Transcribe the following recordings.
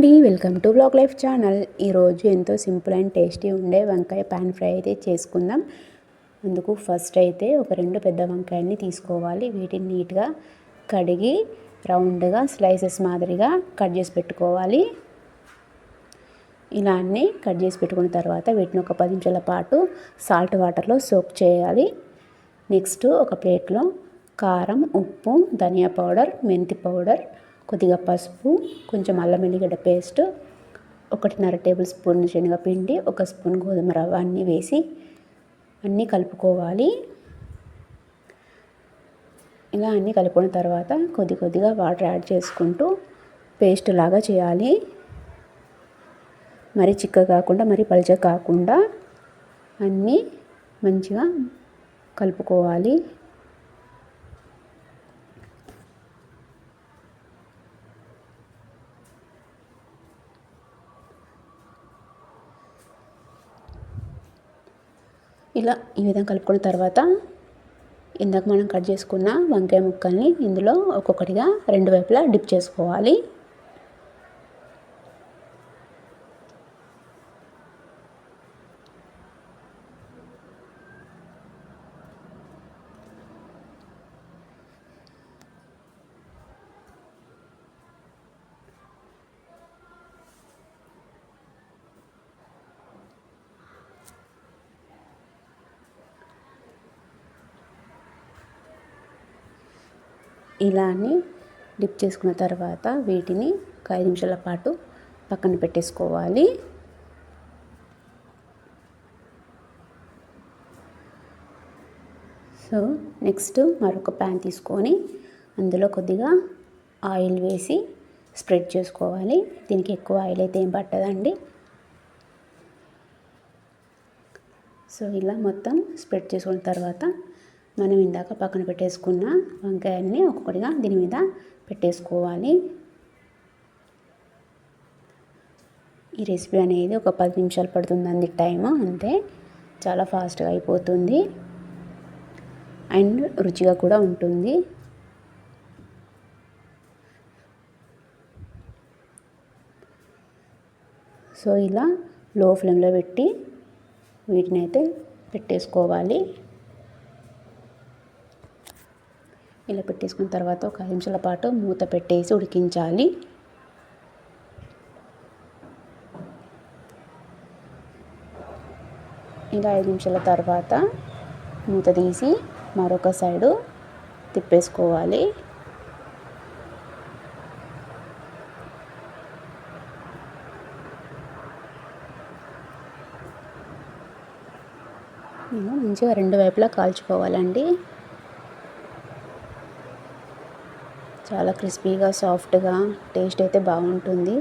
అండి welcome to blog life channel. ఈరోజు ఎంతో సింపుల్ అండ్ టేస్టీ ఉండే వంకాయ పాన్ ఫ్రై అయితే చేసుకుందాం. అందుకు ఫస్ట్ అయితే ఒక రెండు పెద్ద వంకాయని తీసుకోవాలి. వీటిని నీట్గా కడిగి రౌండ్గా స్లైసెస్ మాదిరిగా కట్ చేసి పెట్టుకోవాలి. ఇలా అన్నీ కట్ చేసి పెట్టుకున్న తర్వాత వీటిని ఒక పది నిమిషాల పాటు సాల్ట్ వాటర్లో సోక్ చేయాలి. నెక్స్ట్ ఒక ప్లేట్లో కారం ఉప్పు ధనియా పౌడర్ మెంతి పౌడర్ కొద్దిగా పసుపు కొంచెం అల్లం ఎల్లిగడ్డ పేస్ట్ ఒకటిన్నర టేబుల్ స్పూన్ శనగపిండి ఒక స్పూన్ గోధుమ రవ్వ అన్నీ వేసి అన్నీ కలుపుకోవాలి. ఇలా అన్నీ కలుపుకున్న తర్వాత కొద్ది కొద్దిగా వాటర్ యాడ్ చేసుకుంటూ పేస్ట్ లాగా చేయాలి. మరి చిక్క కాకుండా మరి పలుచ కాకుండా అన్నీ మంచిగా కలుపుకోవాలి. ఇలా ఈ విధంగా కలుపుకున్న తర్వాత ఇందాక మనం కట్ చేసుకున్న వంకాయ ముక్కల్ని ఇందులో ఒక్కొక్కటిగా రెండు వైపులా డిప్ చేసుకోవాలి. ఇలా అని డిప్ చేసుకున్న తర్వాత వీటిని ఒక ఐదు నిమిషాల పాటు పక్కన పెట్టేసుకోవాలి. సో నెక్స్ట్ మరొక ప్యాన్ తీసుకొని అందులో కొద్దిగా ఆయిల్ వేసి స్ప్రెడ్ చేసుకోవాలి. దీనికి ఎక్కువ ఆయిల్ అయితే ఏం పట్టదండి. సో ఇలా మొత్తం స్ప్రెడ్ చేసుకున్న తర్వాత మనం ఇందాక పక్కన పెట్టేసుకున్న వంకాయల్ని ఒక్కొక్కటిగా దీని మీద పెట్టేసుకోవాలి. ఈ రెసిపీ అనేది ఒక పది నిమిషాలు పడుతుందండి టైం అంతే. చాలా ఫాస్ట్గా అయిపోతుంది. అండ్ రుచిగా కూడా ఉంటుంది. సో ఇలా లో ఫ్లేమ్లో పెట్టి వీటిని అయితే పెట్టేసుకోవాలి. ఇలా పెట్టేసుకున్న తర్వాత ఒక ఐదు నిమిషాల పాటు మూత పెట్టేసి ఉడికించాలి. ఇలా ఐదు నిమిషాల తర్వాత మూత తీసి మరొక సైడు తిప్పేసుకోవాలి. మంచిగా రెండు వైపులా కాల్చుకోవాలండి. చాలా క్రిస్పీగా సాఫ్ట్గా టేస్ట్ అయితే బాగుంటుంది.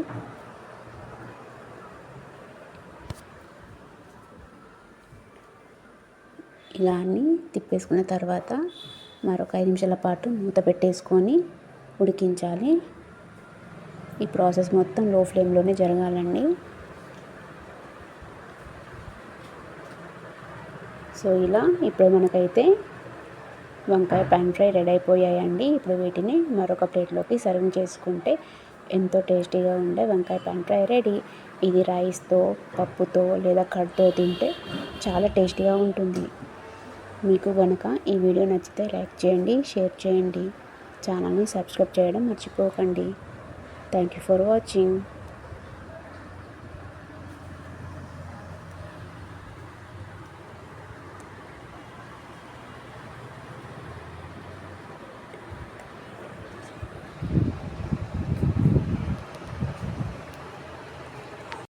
ఇలా అన్ని తిప్పేసుకున్న తర్వాత మరొక ఐదు నిమిషాల పాటు మూత పెట్టేసుకొని ఉడికించాలి. ఈ ప్రాసెస్ మొత్తం లో ఫ్లేమ్లోనే జరగాలండి. సో ఇలా ఇప్పుడు మనకైతే వంకాయ పాన్ ఫ్రై రెడీ అయిపోయాయండి. ఇప్పుడు వీటిని మరొక ప్లేట్లోకి సర్వ్ చేసుకుంటే ఎంతో టేస్టీగా ఉండే వంకాయ పాన్ ఫ్రై రెడీ ఇది రైస్తో పప్పుతో లేదా కడ్తో తింటే చాలా టేస్టీగా ఉంటుంది. మీకు కనుక ఈ వీడియో నచ్చితే లైక్ చేయండి షేర్ చేయండి. ఛానల్ని సబ్స్క్రైబ్ చేయడం మర్చిపోకండి. Thank you for watching